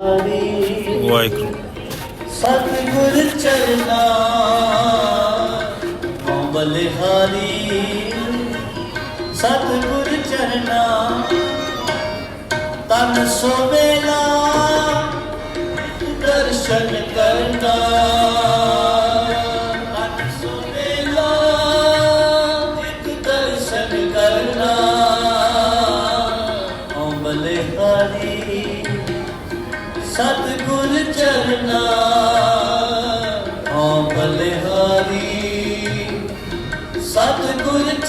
ਵਾਹਿਗੁਰੂ। ਸਤਿਗੁਰ ਚਰਨਾ ਬਲਿਹਾਰੀ ਸਤਿਗੁਰ ਚਰਨਾ ਤਨ ਸੋਵੇਲਾ ਦਰਸ਼ਨ ਕਰਨਾ।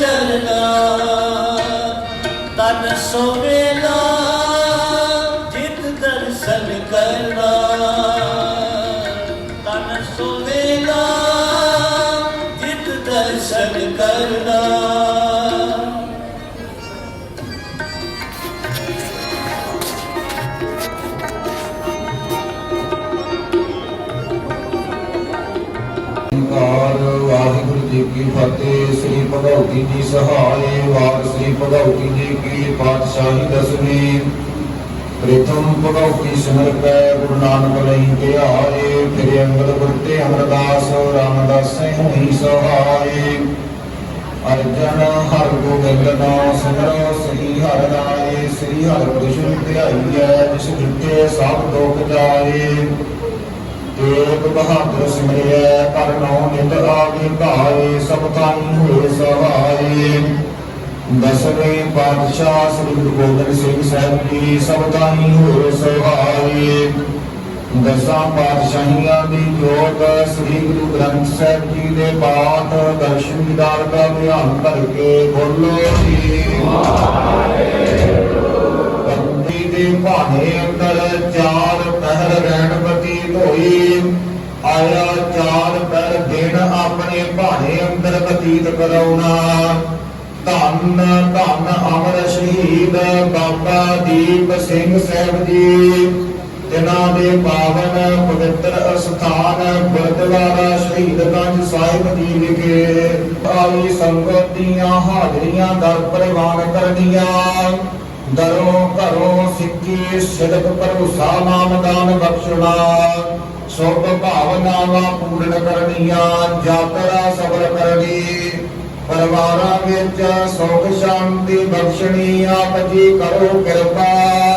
ਸਤਿਗੁਰ ਤਨ ਸੋਵੇਲਾ ਜਿਤ ਦਰਸ਼ਨ ਕਰਨਾ। ਤਨ ਸੋਵੇਲਾ ਜਿਤ ਦਰਸ਼ਨ ਕਰਨਾ। ਜੀ ਕੀ ਫਤਿਹ, ਸ੍ਰੀ ਭਗਵਤੀ ਜੀ ਸਹਾਏ ਵਾਰ ਸ੍ਰੀ ਭਗਵਤੀ ਜੀ ਕੀ ਪਾਤਸ਼ਾਹੀ ਦਸਵੀਂ। ਪ੍ਰਥਮ ਭਗਵਤੀ ਸਿਮਰ ਕੈ ਗੁਰੂ ਨਾਨਕ ਲਈ ਧਿਆਏ, ਫਿਰ ਅੰਗਦ ਗੁਰਤੇ ਅਮਰਦਾਸ, ਰਾਮਦਾਸ ਹੋਈ ਸਹਾਏ। ਅਰਜਨ ਹਰ ਗੋਬਿੰਦ ਨਾਮ ਸਿਮਰੋ ਸ੍ਰੀ ਹਰਿ ਰਾਏ ਸ੍ਰੀ ਹਰਿ ਕ੍ਰਿਸ਼ਨ ਧਿਆਈਐ, ਜਿਸ ਜਿਤੇ ਸਭ ਦੁਖ ਜਾਏ। ਏਕ ਬਹਾਦਰ ਸਿਮਰਿਐ ਕਰ ਨਿਤ ਆਗੇ ਘਾਏ ਸਭ ਤਾਈ ਹੋਏ ਸਹਾਏ ਦਸਵੇਂ ਪਾਤਸ਼ਾਹ ਸ੍ਰੀ ਗੁਰੂ ਗੋਬਿੰਦ ਸਿੰਘ ਸਾਹਿਬ ਜੀ, ਸਭ ਤਾਈ ਹੋਏ ਸਹਾਏ ਦਸਾਂ ਪਾਤਸ਼ਾਹੀਆਂ ਦੀ ਜੋਤ ਸ੍ਰੀ ਗੁਰੂ ਗ੍ਰੰਥ ਸਾਹਿਬ ਜੀ ਦੇ ਪਾਠ, ਦਰਸ਼ਨ ਦੀਦਾਰ ਦਾ ਧਿਆਨ ਕਰਕੇ ਬੋਲੋ ਜੀ। ਬੰਦੀ ਦੇ ਭਾਣੇ ਅੰਦਰ ਚਾਰ ਪਹਿਰ ਰਹਿਣ ਹੋਈ। ਆਇਆ ਚਾਰ ਪਹਿਰ ਦਿਨ ਆਪਣੇ ਭਾਣੇ ਅੰਦਰ ਬਤੀਤ ਕਰਾਉਣਾ। ਧੰਨ ਧੰਨ ਅਮਰ ਸ਼ਹੀਦ ਬਾਬਾ ਦੀਪ ਸਿੰਘ ਸਾਹਿਬ ਜੀ। ਜਿਨ੍ਹਾਂ ਦੇ ਪਾਵਨ ਪਵਿੱਤਰ ਅਸਥਾਨ ਗੁਰਦੁਆਰਾ ਸ਼ਹੀਦਗੰਜ ਸਾਹਿਬ ਜੀ ਵਿਖੇ ਆਈ ਸੰਗਤ ਦੀਆਂ ਹਾਜ਼ਰੀਆਂ ਦਰ ਪ੍ਰਵਾਨ ਕਰਨੀਆਂ। ਦਰੋਂ ਘਰੋਂ ਸਿੱਖੀ, ਸਿਦਕ ਭਰੋਸਾ ਨਾਮ ਦਾਨ ਬਖਸ਼ਣਾ। ਸੁਭ ਭਾਵਨਾਵਾਂ ਪੂਰਨ ਕਰਨੀਆਂ ਯਾਤਰਾ ਸਬਰ ਕਰਨੀ। ਪਰਿਵਾਰਾਂ ਵਿੱਚ ਸੁਖ ਸ਼ਾਂਤੀ ਬਖਸ਼ਣੀ, ਆਪ ਜੀ ਕਰੋ ਕਿਰਪਾ।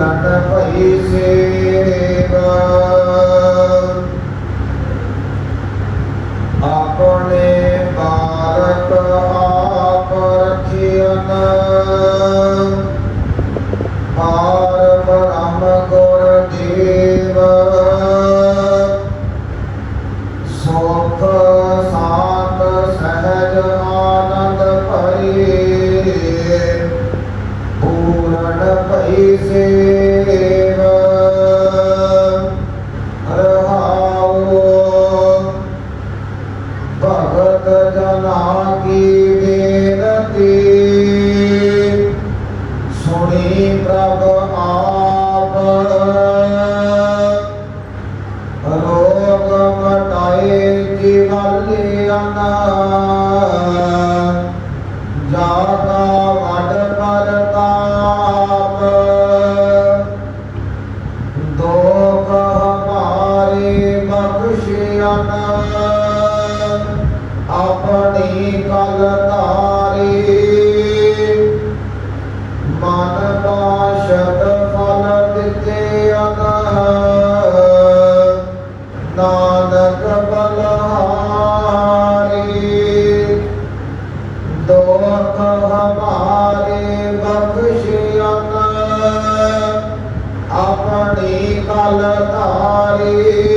ਨਟ ਭਈ ਸੇਵਾ ਆਪਣੇ ਬਾਰਕ ਆਪ ਦੋਖ ਹਮਾਰੇ ਬਖਸ਼ਿਆਨ ਆਪਣੀ ਕਲ ਬਖਸ਼ਿਆਨ ਆਪਣੀ ਕਲ ਧਾਰੀ